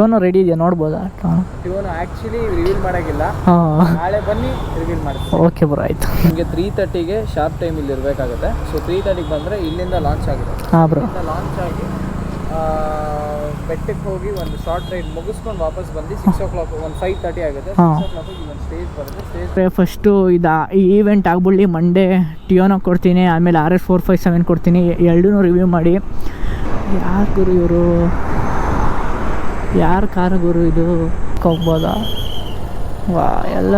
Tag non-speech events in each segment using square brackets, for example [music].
Tone ready ಇದೆಯಾ? ನೋಡ್ಬೋದಾ? Tone? Tune actually reveal ಹಾಂ. ನಾಳೆ ಬನ್ನಿ ರಿವೀಲ್ ಮಾಡ್ತೀನಿ ಓಕೆ ಬ್ರೋ ಆಯಿತು. ನಿಮಗೆ ತ್ರೀ ತರ್ಟಿಗೆ ಶಾರ್ಪ್ ಟೈಮ್ ಇಲ್ಲಿ ಇರಬೇಕಾಗುತ್ತೆ. ಸೊ ತ್ರೀ ತರ್ಟಿಗೆ ಬಂದರೆ ಇಲ್ಲಿಂದ ಲಾಂಚ್ ಆಗಿದೆ ಹಾಂ ಬ್ರೋ ಲಾಂಚ್ ಆಗಿ ಬೆಟ್ಟಕ್ಕೆ ಹೋಗಿ ಒಂದು ಶಾರ್ಟ್ ರೈಡ್ ಮುಗಿಸ್ಕೊಂಡು ವಾಪಸ್ ಬಂದು ಸಿಕ್ಸ್ ಓ ಕ್ಲಾಕ್ ಒಂದು ಫೈವ್ ತರ್ಟಿ ಆಗುತ್ತೆ. ಸಿಕ್ಸ್ ಓ ಕ್ಲಾಕ್ ಒಂದು ಸ್ಟೇಜ್ ಬರುತ್ತೆ. ಸ್ಟೇಜ್ ಫಸ್ಟು ಇದು ಈ ಈವೆಂಟ್ ಆಗ್ಬಿಡ್ಲಿ ಮಂಡೇ ಟಿಯೋನ ಕೊಡ್ತೀನಿ ಆಮೇಲೆ R S four five seven ಕೊಡ್ತೀನಿ ಎರಡೂ ರಿವ್ಯೂ ಮಾಡಿ. ಯಾಕೆ ಇವರು? ಯಾರು ಕಾರು ಗುರು ಇದು? ಹೋಗ್ಬೋದಾ ವಾ ಎಲ್ಲ.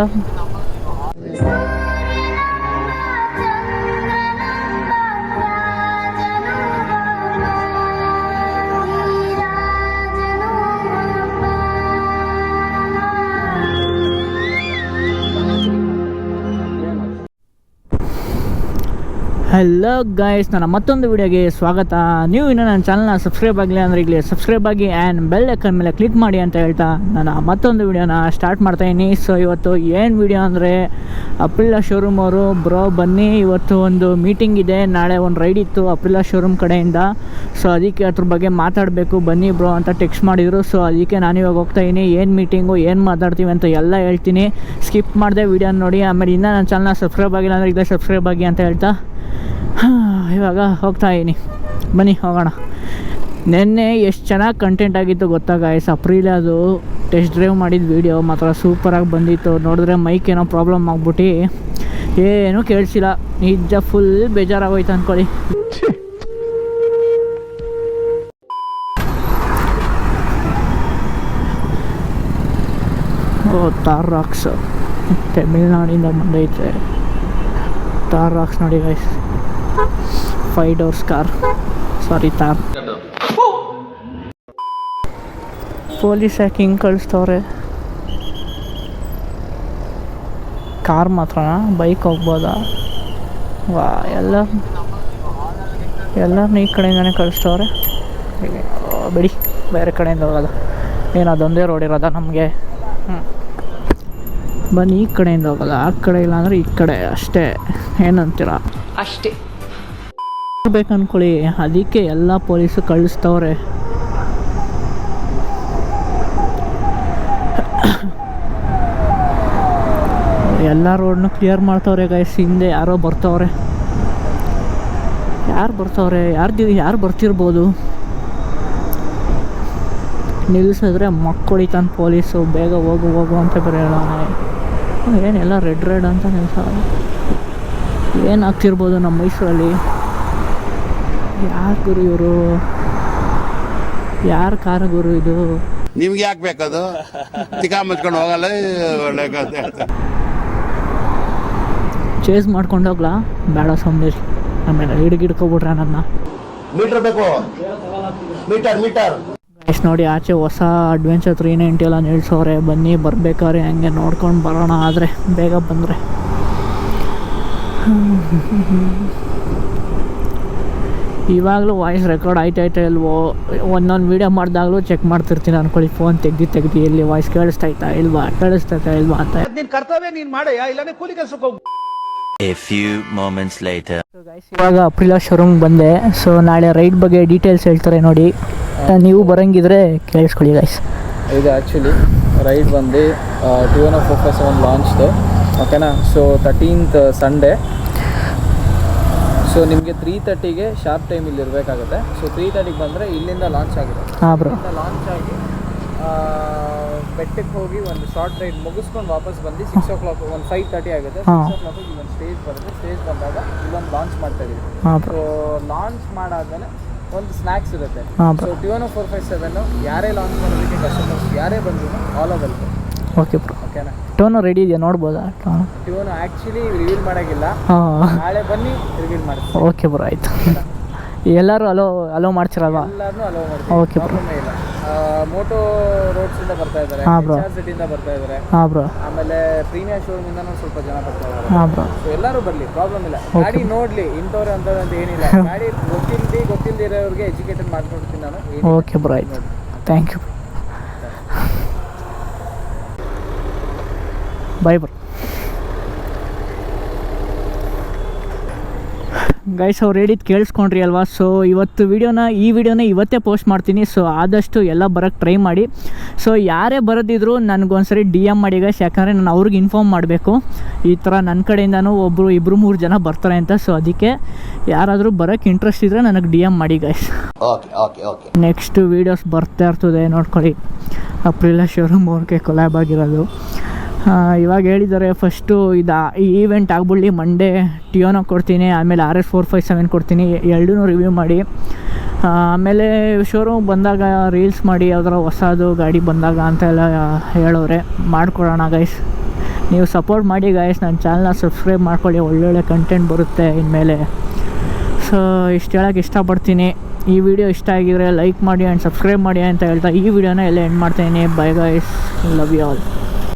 ಹಲೋ ಗಾಯ್ಸ್ ನನ್ನ ಮತ್ತೊಂದು ವಿಡಿಯೋಗೆ ಸ್ವಾಗತ. ನೀವು ಇನ್ನೂ ನನ್ನ ಚಾನಲ್ನ ಸಬ್ಸ್ಕ್ರೈಬ್ ಆಗಲಿ ಅಂದರೆ ಈಗಲೇ ಸಬ್ಸ್ಕ್ರೈಬ್ ಆಗಿ ಆ್ಯಂಡ್ ಬೆಲ್ ಐಕನ್ ಮೇಲೆ ಕ್ಲಿಕ್ ಮಾಡಿ ಅಂತ ಹೇಳ್ತಾ ನಾನು ಮತ್ತೊಂದು ವಿಡಿಯೋನ ಸ್ಟಾರ್ಟ್ ಮಾಡ್ತಾಯಿದ್ದೀನಿ ಸೊ ಇವತ್ತು ಏನು ವಿಡಿಯೋ ಅಂದರೆ ಅಪ್ರಿಲಾ ಶೋರೂಮ್ ಅವರು ಬ್ರೋ ಬನ್ನಿ, ಇವತ್ತು ಒಂದು ಮೀಟಿಂಗ್ ಇದೆ. ನಾಳೆ ಒಂದು ರೈಡ್ ಇತ್ತು ಅಪ್ರಿಲಾ ಶೋರೂಮ್ ಕಡೆಯಿಂದ. ಸೊ ಅದಕ್ಕೆ ಅದ್ರ ಬಗ್ಗೆ ಮಾತಾಡಬೇಕು. ಬನ್ನಿ ಬ್ರೋ ಅಂತ ಟೆಕ್ಸ್ಟ್ ಮಾಡಿದರು. ಸೊ ಅದಕ್ಕೆ ನಾನು ಇವಾಗ ಹೋಗ್ತಾಯಿದ್ದೀನಿ ಏನು ಮೀಟಿಂಗು ಏನು ಮಾತಾಡ್ತೀವಿ ಅಂತ ಎಲ್ಲ ಹೇಳ್ತೀನಿ. ಸ್ಕಿಪ್ ಮಾಡಿದೆ ವಿಡಿಯೋ ನೋಡಿ. ಆಮೇಲೆ ಇನ್ನೂ ನನ್ನ ಚಾನಲ್ನ ಸಬ್ಸ್ಕ್ರೈಬ್ ಆಗಿಲ್ಲ ಅಂದರೆ ಈಗಲೇ ಸಬ್ಸ್ಕ್ರೈಬ್ ಆಗಿ ಅಂತ ಹೇಳ್ತಾ. ಇವಾಗ ಹೋಗ್ತಾ ಇದ್ದೀನಿ ಬನ್ನಿ, ಹೋಗೋಣ. ನಿನ್ನೆ ಎಷ್ಟು ಚೆನ್ನಾಗಿ ಕಂಟೆಂಟ್ ಆಗಿತ್ತು ಗೊತ್ತಾ ಅಪ್ರಿಲ್ ಅದು ಟೆಸ್ಟ್ ಡ್ರೈವ್ ಮಾಡಿದ ವೀಡಿಯೋ ಮಾತ್ರ ಸೂಪರಾಗಿ ಬಂದಿತ್ತು. ನೋಡಿದ್ರೆ ಮೈಕ್ ಏನೋ ಪ್ರಾಬ್ಲಮ್ ಆಗ್ಬಿಟ್ಟು. ಏನೂ ಕೇಳಿಸಿಲ್ಲ. ನಿಜ ಫುಲ್ ಬೇಜಾರಾಗೋಯ್ತು ಅಂದ್ಕೊಳ್ಳಿ ಓ ತಾರ್ ರಾಕ್ಸ್ ತಮಿಳ್ನಾಡಿಂದ ಬಂದೈತೆ. ತಾರ್ ರಾಕ್ಸ್ ನೋಡಿ guys five doors car sorry Thar police ಯಾಕೆ ಹಿಂಗೆ ಕಳಿಸ್ತವ್ರೆ ಕಾರ್ ಮಾತ್ರನಾ? ಬೈಕ್ ಹೋಗ್ಬೋದಾ? ವಾ, ಎಲ್ಲ ಎಲ್ಲರನ್ನ ಈ ಕಡೆಯಿಂದನೇ ಕಳಿಸ್ತವ್ರೆ ಬಿಡಿ, ಬೇರೆ ಕಡೆಯಿಂದ ಹೋಗೋದು. ಏನು, ಅದೊಂದೇ ರೋಡ್ ಇರೋದ ನಮಗೆ? ಹ್ಞೂ ಬನ್ನಿ ಈ ಕಡೆಯಿಂದ ಹೋಗೋದು ಆ ಕಡೆ ಇಲ್ಲ ಅಂದರೆ ಈ ಕಡೆ ಅಷ್ಟೇ. ಏನಂತೀರ? ಅಷ್ಟೇ. ಬೇಕು ಅನ್ಕೊಳ್ಳಿ ಅದಕ್ಕೆ ಎಲ್ಲ ಪೊಲೀಸು ಕಳಿಸ್ತವ್ರೆ. ಎಲ್ಲ ರೋಡ್ನು ಕ್ಲಿಯರ್ ಮಾಡ್ತವ್ರೆ ಗೈಸ್ ಹಿಂದೆ ಯಾರೋ ಬರ್ತವ್ರೆ. ಯಾರು ಬರ್ತವ್ರೆ? ಯಾರು ಯಾರು ಬರ್ತಿರ್ಬೋದು? ನಿಲ್ಲಿಸಿದ್ರೆ ಮಕ್ಕಳಿತಾನೆ ಪೊಲೀಸು. ಬೇಗ ಹೋಗು ಹೋಗು ಅಂತ ಬರೆಯೋಣ. ಏನೆಲ್ಲ ರೆಡ್ ರೆಡ್ ಅಂತ ನೆನೆಸ ಏನು ಆಗ್ತಿರ್ಬೋದು ನಮ್ಮ ಮೈಸೂರಲ್ಲಿ? ಯಾರು ಗುರು ಇವರು? ಯಾರು ಕಾರ ಗುರು ಇದು? ನಿಮ್ಗೆ ಯಾಕೆ ಬೇಕದು? ತಿಕಾ ಮುಚ್ಕೊಂಡು ಹೋಗಲ್ಲ ಒಳ್ಳೆ. ಚೇಸ್ ಮಾಡ್ಕೊಂಡು ಹೋಗ್ಲಾ? ಬೇಡ ಸೋಮೇಶ್ ಆಮೇಲೆ ಹಿಡ್ಗಿಡ್ಕೊಬಿಟ್ರೆ ಅನ್ನೋದನ್ನ ನನ್ನ ಮೀಟರ್ ಬೇಕು. ಮೀಟರ್ ಮೀಟರ್ ಎಷ್ಟು ನೋಡಿ ಆಚೆ ಹೊಸ ಅಡ್ವೆಂಚರ್ ತ್ರೀ ನೈಂಟಿ ಎಲ್ಲ ನಿಲ್ಸೋರೆ ಬನ್ನಿ ಬರ್ಬೇಕಾದ್ರೆ ಹಂಗೆ ನೋಡ್ಕೊಂಡು ಬರೋಣ. ಆದರೆ ಬೇಗ ಬಂದರೆ. [laughs] ಇವಾಗಲೂ ವಾಯ್ಸ್ ರೆಕಾರ್ಡ್ ಆಯ್ತಾಯ್ತಾ ಇಲ್ವೋ? ಒಂದೊಂದು ವೀಡಿಯೋ ಮಾಡಿದಾಗಲೂ ಚೆಕ್ ಮಾಡ್ತಿರ್ತೀನಿ ಅನ್ಕೊಳ್ಳಿ. ಫೋನ್ ತೆಗ್ದು ತೆಗ್ದು ಎಲ್ಲಿ ವಾಯ್ಸ್ ಕೇಳಿಸ್ತಾಯ್ತಾ ಇಲ್ವಾ? ಕೇಳಿಸ್ತಾಯ್ತಾ ಇಲ್ವಾ ಅಂತ. ನಿನ್ ಕರ್ತವ್ಯ ನೀನು ಮಾಡಯ್ಯ. ಇಲ್ಲಾಂದ್ರೆ ಕೂಲಿ ಕೆಲಸಕ್ಕೆ ಹೋಗು. A few moments later. ಇವಾಗ ಅಪ್ರಿಲಾ ಶೋರೂಮ್ ಬಂದೆ. ಸೊ ನಾಳೆ ರೈಡ್ ಬಗ್ಗೆ ಡೀಟೇಲ್ಸ್ ಹೇಳ್ತಾರೆ ನೋಡಿ. ನೀವು ಬರಂಗಿದ್ರೆ ಕೇಳಿಸ್ಕೊಳ್ಳಿ ಗೈಸ್ ಇದು ಆ್ಯಕ್ಚುಲಿ ರೈಡ್ ಬಂದು ಟ್ಯೂನ್ ಆಫ್ ಫೋಕಸ್ ಒಂದು ಲಾಂಚ್ದು ಓಕೆನಾ ಸೊ ತರ್ಟೀನ್ತ್ ಸಂಡೇ ಸೊ ನಿಮಗೆ ತ್ರೀ ತರ್ಟಿಗೆ ಶಾರ್ಪ್ ಟೈಮ್ ಇಲ್ಲಿ ಇರಬೇಕಾಗುತ್ತೆ. ಸೊ ತ್ರೀ ತರ್ಟಿಗೆ ಬಂದರೆ ಇಲ್ಲಿಂದ ಲಾಂಚ್ ಆಗಿದೆ. ಹಾಂ ಬ್ರೋ ಲಾಂಚ್ ಆಗಿ ಬೆಟ್ಟಕ್ಕೆ ಹೋಗಿ ಒಂದು ಶಾರ್ಟ್ ರೈಡ್ ಮುಗಿಸ್ಕೊಂಡು ವಾಪಸ್ ಬಂದು ಸಿಕ್ಸ್ ಓ ಕ್ಲಾಕ್ ಒಂದು ಫೈವ್ ತರ್ಟಿ ಆಗುತ್ತೆ. ಸಿಕ್ಸ್ ಓ ಕ್ಲಾಕ್ ಒಂದು ಸ್ಟೇಜ್ ಬರುತ್ತೆ. ಸ್ಟೇಜ್ ಬಂದಾಗ ಇಲ್ಲೊಂದು ಲಾಂಚ್ ಮಾಡ್ತಾ ಇದ್ದೀವಿ. ಸೊ ಲಾಂಚ್ ಮಾಡಾದ್ಮೇಲೆ ಒಂದು ಸ್ನ್ಯಾಕ್ಸ್ ಇರುತ್ತೆ. So bro ಟ್ಯೂನೋ four five seven ಯಾರೇ ಲಾಂಚ್ ಮಾಡೋದಕ್ಕೆ ಕಸ್ಟಮರ್ಸ್ ಯಾರೇ ಬಂದ್ರು ಆಲ್ ಓವರ್ ಓಕೆ ಬ್ರೋ ಓಕೆನಾ ಟೋನು ರೆಡಿ ಇದೆಯಾ? ನೋಡ್ಬೋದಾ? ಟೋನು ಆ್ಯಕ್ಚುಲಿ ರಿವೀಲ್ ಮಾಡೋಕ್ಕಿಲ್ಲ ನಾಳೆ ಬನ್ನಿ ರಿವೀಲ್ ಮಾಡ್ತೀನಿ. ಓಕೆ ಬ್ರೋ ಆಯಿತು. ಎಲ್ಲರೂ ಅಲೋ ಅಲೋ ಮಾಡ್ತೀರಲ್ವಾ? ಎಲ್ಲರೂ ಅಲೋ ಮಾಡಿ ಮಾಡ್ತೀವಿ ಓಕೆ ಪ್ರಾಬ್ಲಮ್ ಇಲ್ಲ. ಮೋಟೋ ರೋಡ್ಸಿಂದ ಬರ್ತಾ ಇದ್ದಾರೆ. ಸಿಟಿಯಿಂದ ಬರ್ತಾ ಇದ್ದಾರೆ. ಹಾಂ ಬ್ರೋ. ಆಮೇಲೆ ಪ್ರೀಮಿಯರ್ ಶೋರೂಮ್ ಇಂದನೂ ಸ್ವಲ್ಪ ಜನ ಬರ್ತಾ ಇದ್ದಾರೆ. ಹಾ ಬ್ರೋ. ಸೊ ಎಲ್ಲರೂ ಬರಲಿ ಪ್ರಾಬ್ಲಮ್ ಇಲ್ಲ. ಗಾಡಿ ನೋಡ್ಲಿ ಇಂಥವ್ರೆ ಅಂತ ಅಂತ ಏನಿಲ್ಲ. [laughs] ಗಾಡಿ ಗೊತ್ತಿಲ್ದಿ ಗೊತ್ತಿಲ್ದೇ ಇರೋರಿಗೆ ಎಜುಕೇಟೆಡ್ ಮಾಡ್ಕೊಡ್ತೀನಿ ನಾನು. ಓಕೆ ಬ್ರೋ ಆಯಿತು. Thank you bye bro. Guys ಅವ್ರು ಹೇಳಿದ್ದು ಕೇಳಿಸ್ಕೊಂಡ್ರಿ ಅಲ್ವಾ? ಸೊ ಇವತ್ತು ವಿಡಿಯೋನ ಈ ವಿಡಿಯೋನ ಇವತ್ತೇ ಪೋಸ್ಟ್ ಮಾಡ್ತೀನಿ. ಸೊ ಆದಷ್ಟು ಎಲ್ಲ ಬರೋಕ್ಕೆ ಟ್ರೈ ಮಾಡಿ. ಸೊ ಯಾರೇ ಬರೋದಿದ್ರು ನನಗೊಂದ್ಸರಿ ಡಿ ಎಂ ಮಾಡಿ ಗೈಸ್ ಯಾಕಂದರೆ ನಾನು ಅವ್ರಿಗೆ ಇನ್ಫಾರ್ಮ್ ಮಾಡಬೇಕು. ಈ ಥರ ನನ್ನ ಕಡೆಯಿಂದನೂ ಒಬ್ಬರು ಇಬ್ಬರು ಮೂರು ಜನ ಬರ್ತಾರೆ ಅಂತ. ಸೊ ಅದಕ್ಕೆ ಯಾರಾದರೂ ಬರೋಕ್ಕೆ ಇಂಟ್ರೆಸ್ಟ್ ಇದ್ದರೆ ನನಗೆ ಡಿ ಎಂ ಮಾಡಿ ಗೈಸ್ ನೆಕ್ಸ್ಟ್ ವೀಡಿಯೋಸ್ ಬರ್ತಾ ಇರ್ತದೆ ನೋಡ್ಕೊಳ್ಳಿ. ಅಪ್ರಿಲ ಶೋರೂಮ್ ಅವ್ರಿಗೆ ಕೊಲಾಬ್ ಆಗಿರೋದು. ಇವಾಗ ಹೇಳಿದ್ದಾರೆ ಫಸ್ಟು ಇದು ಈ ಈವೆಂಟ್ ಆಗ್ಬಿಡ್ಲಿ ಮಂಡೇ ಟಿಯೋನೋ ಕೊಡ್ತೀನಿ, ಆಮೇಲೆ R S four five seven ಕೊಡ್ತೀನಿ ಎರಡೂ ರಿವ್ಯೂ ಮಾಡಿ. ಆಮೇಲೆ ಶೋರೂಮ್ ಬಂದಾಗ ರೀಲ್ಸ್ ಮಾಡಿ, ಯಾವ್ದಾರ ಹೊಸದು ಗಾಡಿ ಬಂದಾಗ ಅಂತ ಎಲ್ಲ ಹೇಳೋರೆ. ಮಾಡ್ಕೊಡೋಣ ಗೈಸ್ ನೀವು ಸಪೋರ್ಟ್ ಮಾಡಿ ಗೈಸ್ ನನ್ನ ಚಾನಲ್ನ ಸಬ್ಸ್ಕ್ರೈಬ್ ಮಾಡ್ಕೊಳ್ಳಿ, ಒಳ್ಳೊಳ್ಳೆ ಕಂಟೆಂಟ್ ಬರುತ್ತೆ ಇನ್ಮೇಲೆ. ಸೊ ಇಷ್ಟು ಹೇಳೋಕ್ಕೆ ಇಷ್ಟಪಡ್ತೀನಿ. ಈ ವಿಡಿಯೋ ಇಷ್ಟ ಆಗಿದ್ರೆ ಲೈಕ್ ಮಾಡಿ ಆ್ಯಂಡ್ ಸಬ್ಸ್ಕ್ರೈಬ್ ಮಾಡಿ ಅಂತ ಹೇಳ್ತಾ ಈ ವಿಡಿಯೋನ ಎಲ್ಲ ಎಂಡ್ ಮಾಡ್ತೀನಿ bye guys love you all